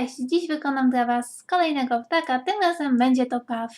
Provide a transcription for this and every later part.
Cześć! Dziś wykonam dla Was kolejnego ptaka, tym razem będzie to paw.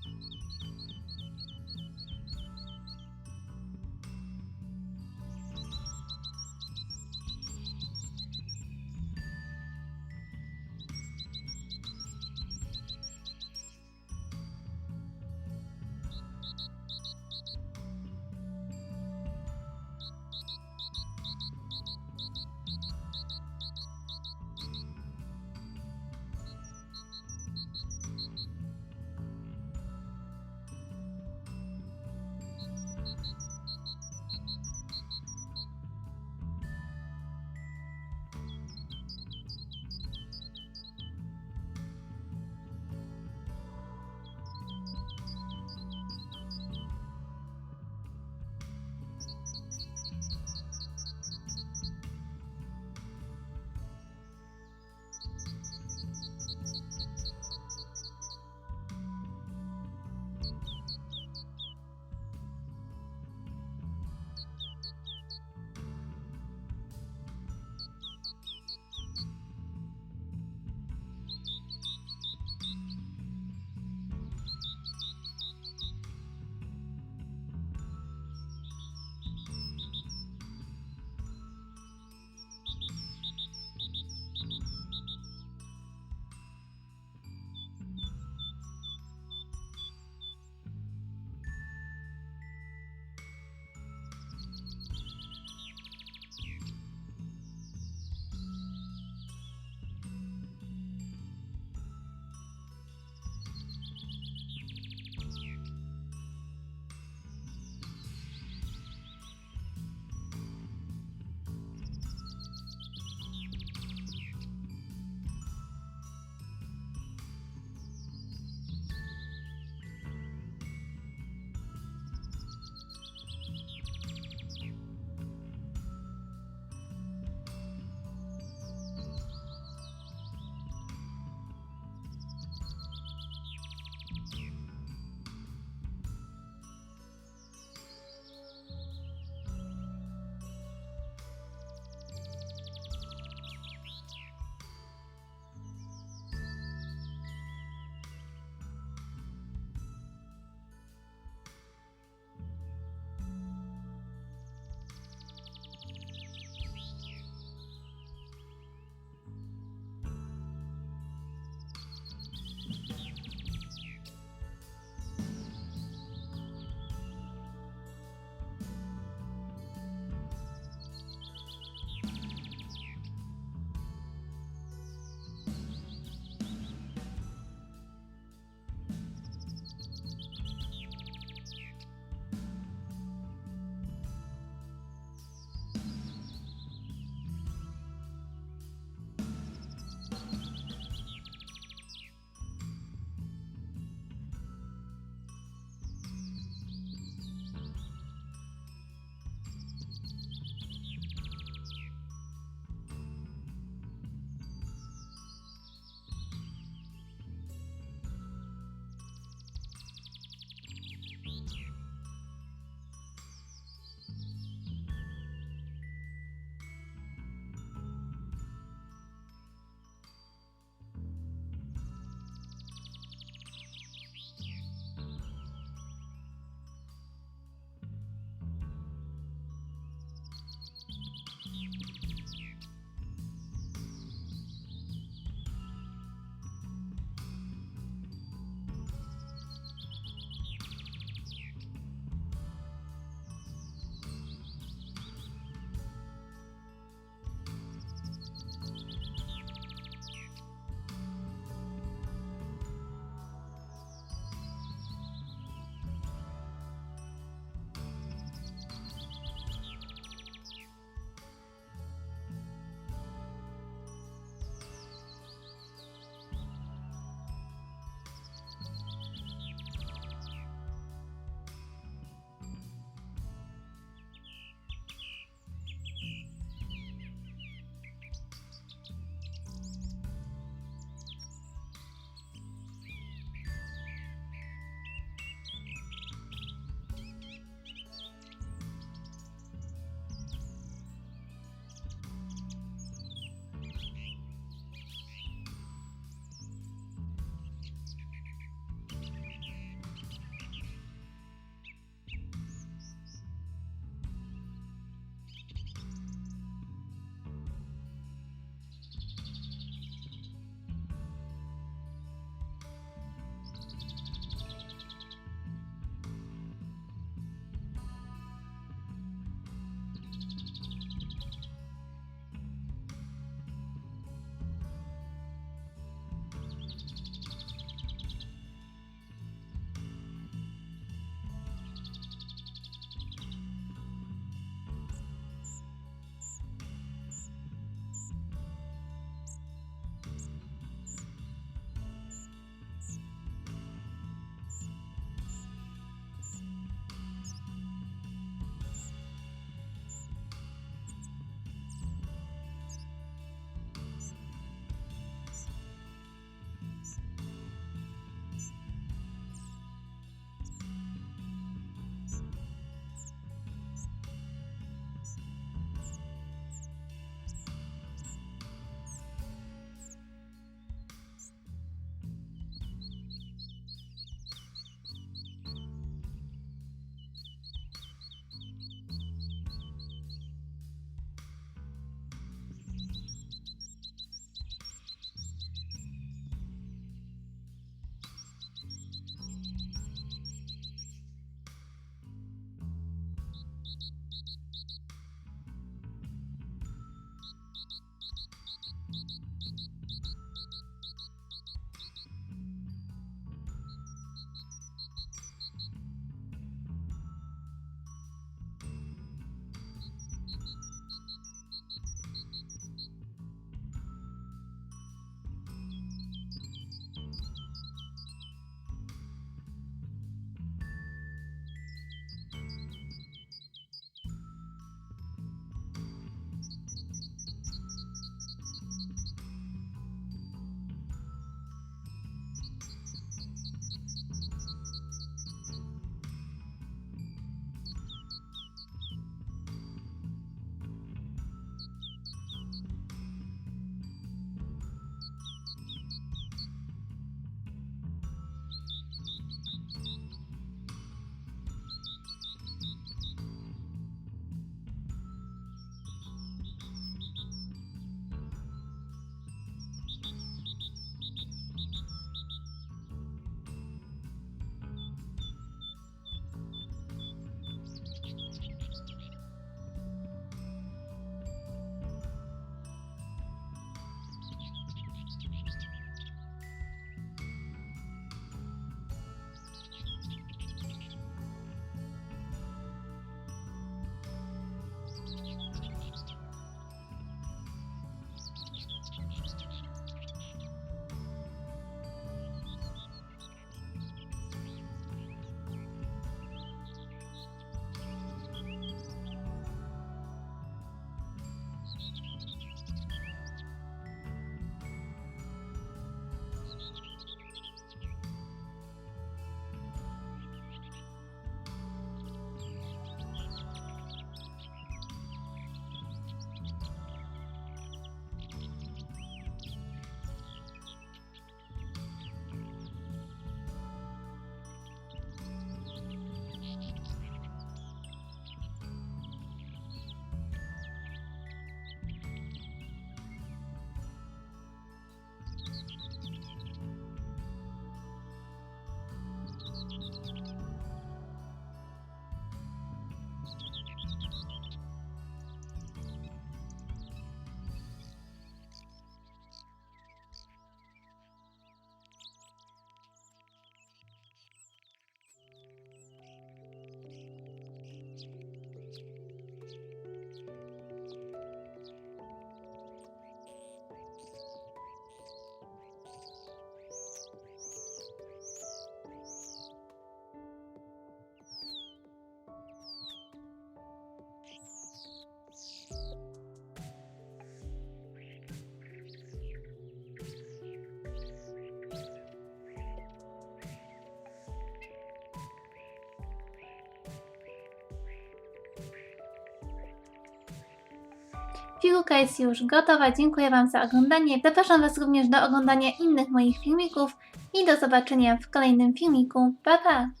Figurka jest już gotowa. Dziękuję Wam za oglądanie. Zapraszam Was również do oglądania innych moich filmików i do zobaczenia w kolejnym filmiku. Pa, pa!